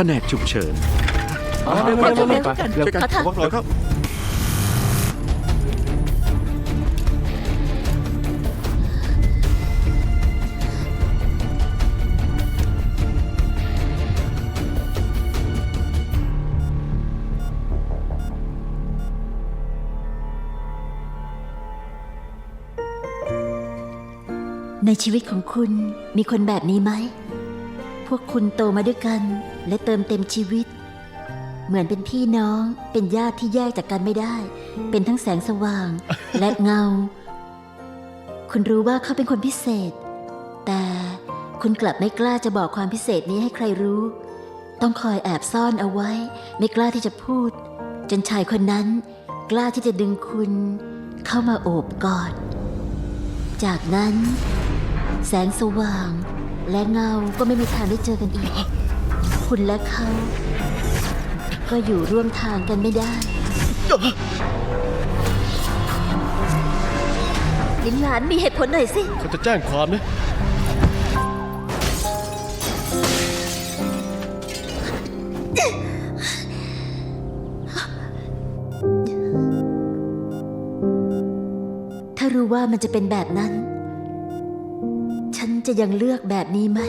ผนกฉุกเฉินเร็วเร็วเร็วไปเร็วช่วยกันขอโทษวางหน่อยครับ ในชีวิตของคุณมีคนแบบนี้ไหม พวกคุณโตมาด้วยกัน และเติมเต็มชีวิต เหมือนเป็นพี่น้องเป็นญาติที่แยกจากกันไม่ได้ เป็นทั้งแสงสว่างและเงา คุณรู้ว่าเขาเป็นคนพิเศษ แต่คุณกลับไม่กล้าจะบอกความพิเศษนี้ให้ใครรู้ ต้องคอยแอบซ่อนเอาไว้ ไม่กล้าที่จะพูด จนชายคนนั้น กล้าที่จะดึงคุณ เข้ามาโอบกอด จากนั้น แสงสว่าง และเงาก็ไม่มีทางได้เจอกันอีก คุณและเขา ก็อยู่ร่วมทางกันไม่ได้ ลินหลานมีเหตุผลหน่อยสิ เขาจะแจ้งความนะ ถ้ารู้ว่ามันจะเป็นแบบนั้น ฉันจะยังเลือกแบบนี้ไหม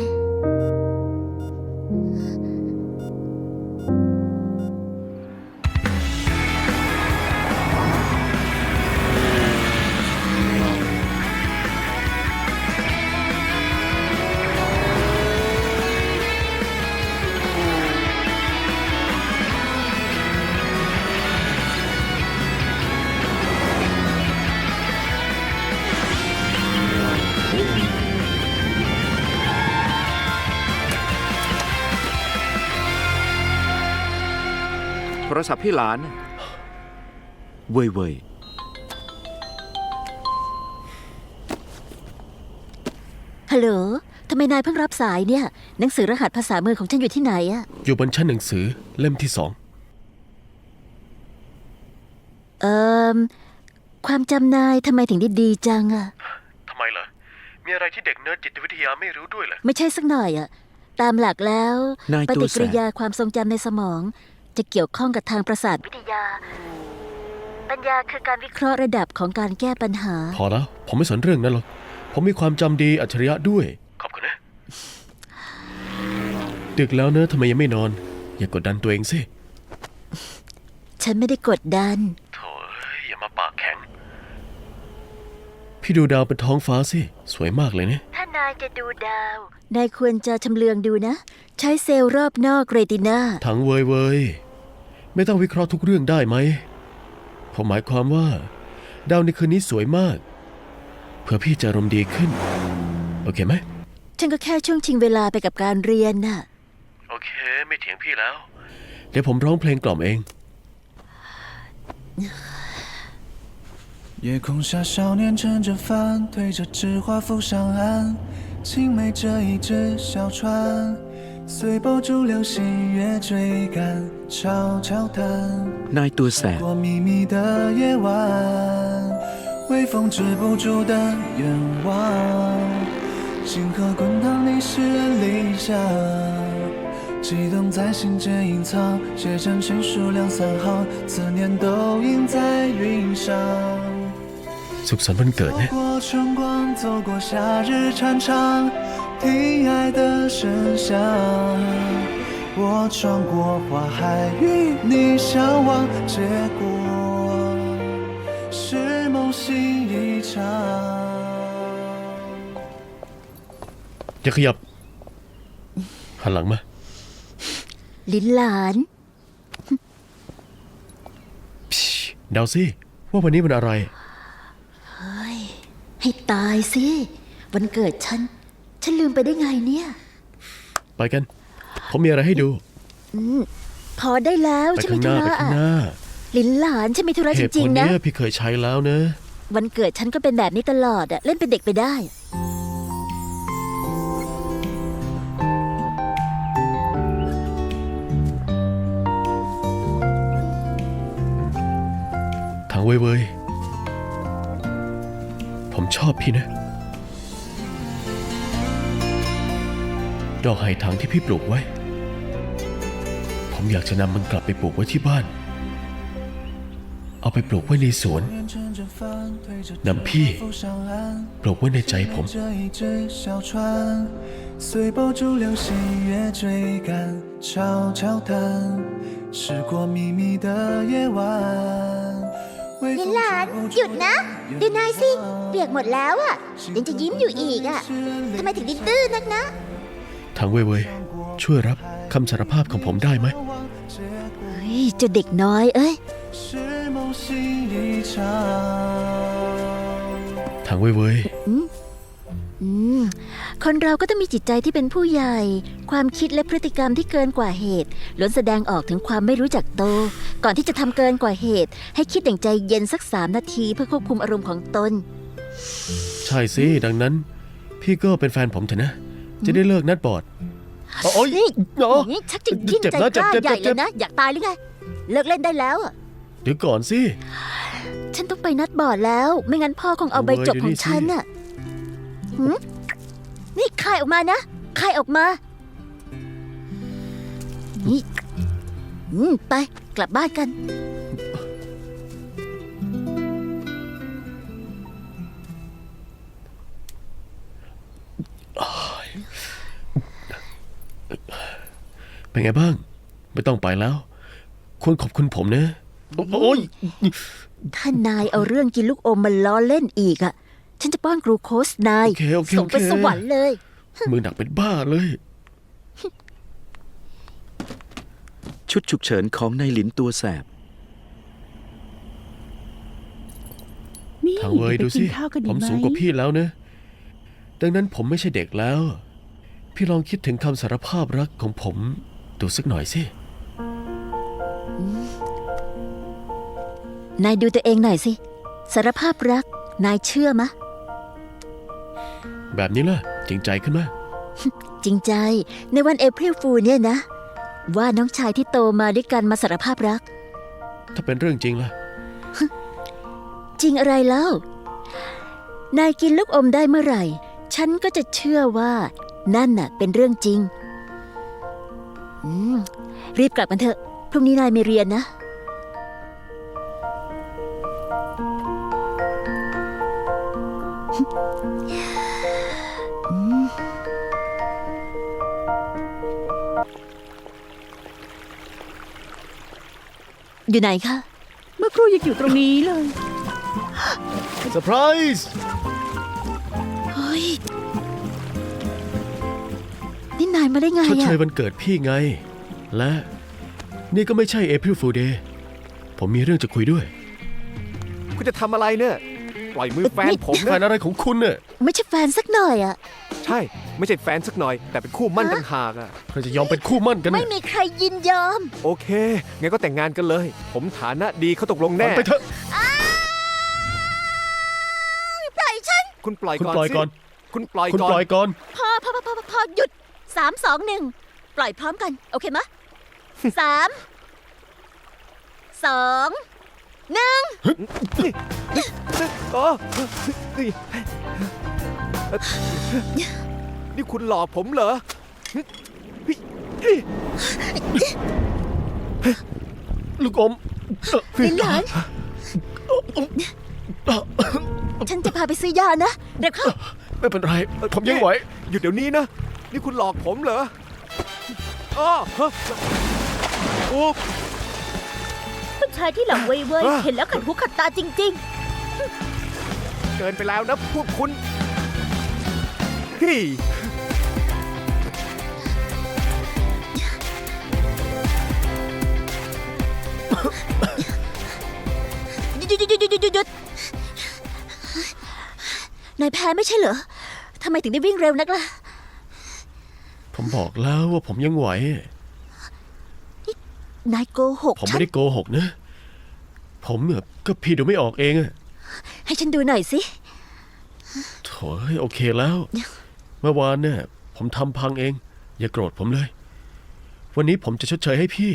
โทรศัพท์พี่หลาน เว่ยเว่ยฮัลโหลทำไมนายเพิ่งรับสายเนี่ย หนังสือรหัสภาษามือของฉันอยู่ที่ไหนอะอยู่บนชั้นหนังสือเล่มที่สอง เอิมความจำนายทำไมถึงได้ดีจังอะทำไมล่ะมีอะไรที่เด็กเนิร์ดจิตวิทยาไม่รู้ด้วยเหรอ ไม่ใช่สักหน่อยอะตามหลักแล้ว นายปตัวฏิแสกิริบยาความทรงจำในสมอง จะเกี่ยวข้องกับทางประสาทวิทยา ปัญญาคือการวิเคราะห์ระดับของการแก้ปัญหา พอแล้วผมไม่สนเรื่องนั้นหรอก ผมมีความจำดีอัจฉริยะด้วย ขอบคุณนะ ดึกแล้วเนอะทำไมยังไม่นอน อย่ากดดันตัวเองสิฉันไม่ได้กดดัน โถ่เอ้ยอย่ามาปากแข็ง พี่ดูดาวเป็นท้องฟ้าสิ สวยมากเลยเนี่ยถ้านายจะดูดาว นายควรจะชำเลืองดูนะ ใช้เซลล์รอบนอกเรตินาถังเวยเวยไม่ต้องวิเคราะห์ทุกเรื่องได้ไหม ผมหมายความว่า ดาวในคืนนี้สวยมาก เพื่อพี่จะอารมณ์ดีขึ้น โอเคไหม ฉันก็แค่ช่วงชิงเวลาไปกับการเรียนน่ะ โอเค ไม่เถียงพี่แล้ว เดี๋ยวผมร้องเพลงกล่อมเอง 夜空下，少年撑着帆，推着纸花浮上岸。青梅这一只小船，随波逐流，细月追赶，悄悄谈。 นายตัวแสบ 过秘密的夜晚，微风止不住的愿望，星河滚烫，你是理想。悸动在心间隐藏，写成情书两三行，思念都印在云上。 สุขสันต์วันเกิด 走 นะ 过春光，走过夏日长长，听爱的声响。我穿过花海，与你相望，结果是梦醒一场。 อย่าขยับ หันหลังมา ลินหลาน เดาสิว่าวันนี้มันอะไร ให้ตายสิ วันเกิดฉัน ฉันลืมไปได้ไงเนี่ย ไปกัน ผมมีอะไรให้ดู พอได้แล้วไปฉันข้ามีงหธุน้าระไปข้างอะหน้าลินหลานฉันมีธุระเหจตุผริลงๆนะ เนี้ยพี่เคยใช้แล้วนะ วันเกิดฉันก็เป็นแบบนี้ตลอดอะเล่นเป็นเด็กไปได้ถังเว่ยเวยผม ชอบพี่นะ ดอกไห่ถังที่พี่ปลูกไว้ ผมอยากจะนำมันกลับไปปลูกไว้ที่บ้าน เอาไปปลูกไว้ในสวน 乘着风推着能屁浮上岸。 ปลูกไว้ในใจผม 这一只小船，随波逐流，细月追赶，悄悄谈，驶过秘密的夜晚。微 ลิ 风 นหลาน 吹不 หยุดนะ ดูนายสิ 窗 เปียกหมดแล้วอะยังจะยิ้มอยู่อีกอะทำไมถึงดิ้นตื้อนักนะ ทางเว่ยเว่ยช่วยรับคำสารภาพของผมได้ไหม 结果 เฮ้ยเจ้าเด็กน้อยเอ้ย 是梦醒一场。 ทางเว่ยเว่ย อืม คนเราก็ต้องมีจิตใจที่เป็นผู้ใหญ่ ความคิดและพฤติกรรมที่เกินกว่าเหตุล้วนแสดงออกถึงความไม่รู้จักโต ก่อนที่จะทำเกินกว่าเหตุ ให้คิดอย่างใจเย็นสักสามนาทีเพื่อควบคุมอารมณ์ของตน ใช่สิ ดังนั้น พี่ก็เป็นแฟนผมเถอะนะ จะได้เลิกนัดบอด โอ้ยนี่เนาะอย่างนี้ชักจะยิ่งเจ็บใจนะกล้าเจ็บใหญ่เจ็เลบยนะ อยากตายหรือไง เลิกเล่นได้แล้วอะเดี๋ยวก่อนสิ ฉันต้องไปนัดบอร์ดแล้ว ไม่งั้นพ่อคงเอาใบจบของฉันน่ะหืม นี่คายออกมานะคายออกมา นี่อืมไปกลับบ้านกัน เป็นไงบ้าง ไม่ต้องไปแล้ว ควรขอบคุณผมนะ โอ้ย ถ้านายเอาเรื่องกินลูกอมมาล้อเล่นอีกอะ ฉันจะป้อนกรูโคสนายโอเคโอเคส่งไปโอเค สวรรค์เลย มือหนักเป็นบ้าเลย ชุดฉุกเฉินของนายหลินตัวแสบ นี่ทางเวยไปดูกิสิ นข้าวกันดีผมไหมสูงกว่าพี่แล้วนะ ดังนั้นผมไม่ใช่เด็กแล้ว พี่ลองคิดถึงคำสารภาพรักของผม ดูสักหน่อยสิ นายดูตัวเองหน่อยสิ สารภาพรัก นายเชื่อมะ แบบนี้ล่ะจริงใจขึ้นมาจริงใจในวันเอพริลฟูเนี่ยนะ ว่าน้องชายที่โตมาด้วยกันมาสารภาพรัก ถ้าเป็นเรื่องจริงล่ะ จริงอะไรเล่านายกินลูกอมได้เมื่อไหร่ ฉันก็จะเชื่อว่านั่นน่ะ เป็นเรื่องจริง อืม รีบกลับกันเถอะ พรุ่งนี้นายไม่เรียนนะ อยู่ไหนคะ เมื่อครู่ยังอยู่ตรงนี้เลยเซอร์ไพรส์เฮ้ย นี่นายมาได้ไงชดเชอะยวันเกิดพี่ไง และ นี่ก็ไม่ใช่ April Fool Day ผมมีเรื่องจะคุยด้วย คุณจะทำอะไรเนี่ย ปล่อยมือแฟนผมแฟนะนอะไรของคุณเนี่ยไม่ใช่แฟนสักหน่อยอะ ใช่ไม่ใช่แฟนสักหน่อย แต่เป็นคู่มั่นต่างหากอะใครจะยอมเป็นคู่มั่นกันไม่เนี่ยมีใครยินยอม โอเคงั้นก็แต่งงานกันเลย ผมฐานะดีเขาตกลงฝันแน่ ไปเถอะปล่อยฉัน คุณปล่อยคุณก่อนปล่อยสิก่อน คุณปล่อยคุณก่อปล่อยนก่อน พอพอพอพอพอพอหยุดสามสองหนึ่งปล่อยพร้อมกัน โอเคมะ สามสองหนึ่งโอ้นี่ นี่คุณหลอกผมเหรอ ลูกอมลินหลานฉันจะพาไปซื้อยานะ เดี๋ยวเข้าไม่เป็นไร ผมยังไหว หยุดเดี๋ยวนี้นะ นี่คุณหลอกผมเหรออ้อฮะโอ้ผู้ชายที่หลังเว่ยเว่ยอะเห็นแล้วขัดหูขัดตาจริงเกินไปแล้วนะพวกคุณเฮ้ยหยุดหยุดหยุดหยุดหยุดหยุดนายแพ้ไม่ใช่เหรอทำไมถึงได้วิ่งเร็วนักล่ะ ผมบอกแล้วว่าผมยังไหว นายโกหกผมฉัไม่น ได้โกหกนะ ผมเนี่ยก็พี่ดูไม่ออกเองอะให้ฉันดูหน่อยสิ โถยโอเคแล้ว เมื่อวานเนี่ย ผมทำพังเอง อย่าโกรธผมเลย วันนี้ผมจะชดเชยให้พี่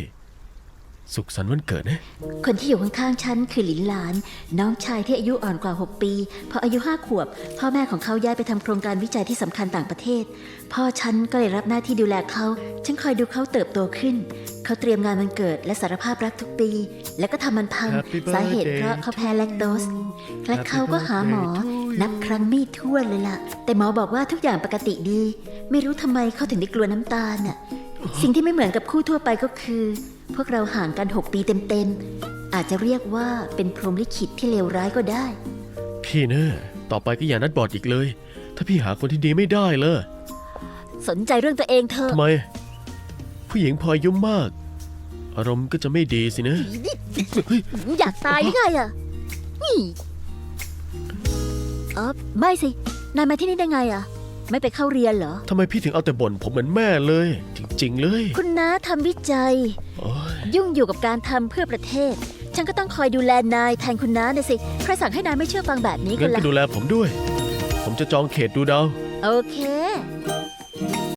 สุขสันต์วันเกิดนะ คนที่อยู่ข้างๆฉันคือหลินหลาน น้องชายที่อายุอ่อนกว่า 6 ปี พออายุห้าขวบ พ่อแม่ของเขาย้ายไปทำโครงการวิจัยที่สำคัญต่างประเทศ พ่อฉันก็เลยรับหน้าที่ดูแลเขาฉันคอยดูเขาเติบโตขึ้น เขาเตรียมงานวันเกิดและสารภาพรักทุกปี แล้วก็ทำมันพัง Happy สาเหตุ birthday เพราะเขาแพ้แลคโตสและ Happy เขาก็หาหมอ birthday to you นับครั้งไม่ถ้วนเลยล่ะ แต่หมอบอกว่าทุกอย่างปกติดี ไม่รู้ทำไมเขาถึงได้กลัวน้ำตาลน่ะ สิ่งที่ไม่เหมือนกับคู่ทั่วไปก็คือ พวกเราห่างกัน 6 ปีเต็มๆ อาจจะเรียกว่าเป็นพรหมลิขิตที่เลวร้ายก็ได้ พี่เนอะต่อไปก็อย่านัดบอดอีกเลย ถ้าพี่หาคนที่ดีไม่ได้เลยสนใจเรื่องตัวเองเธอะทำไม ผู้หญิงพออายุมาก อารมณ์ก็จะไม่ดีสินะ อยากตายหรือไงอะนี่ เออไม่สิ นายมาที่นี่ได้ไงอะไม่ไปเข้าเรียนเหรอ ทำไมพี่ถึงเอาแต่บ่นผมเหมือนแม่เลย จริง ๆ เลยคุณน้าทำวิจัย โอ้ยยุ่งอยู่กับการทำเพื่อประเทศ ฉันก็ต้องคอยดูแลนายแทนคุณน้านะสิ ใครสั่งให้นายไม่เชื่อฟังแบบนี้กังั้นนก็ล่ะดูแลผมด้วย ผมจะจองเขตดูดาว โอเค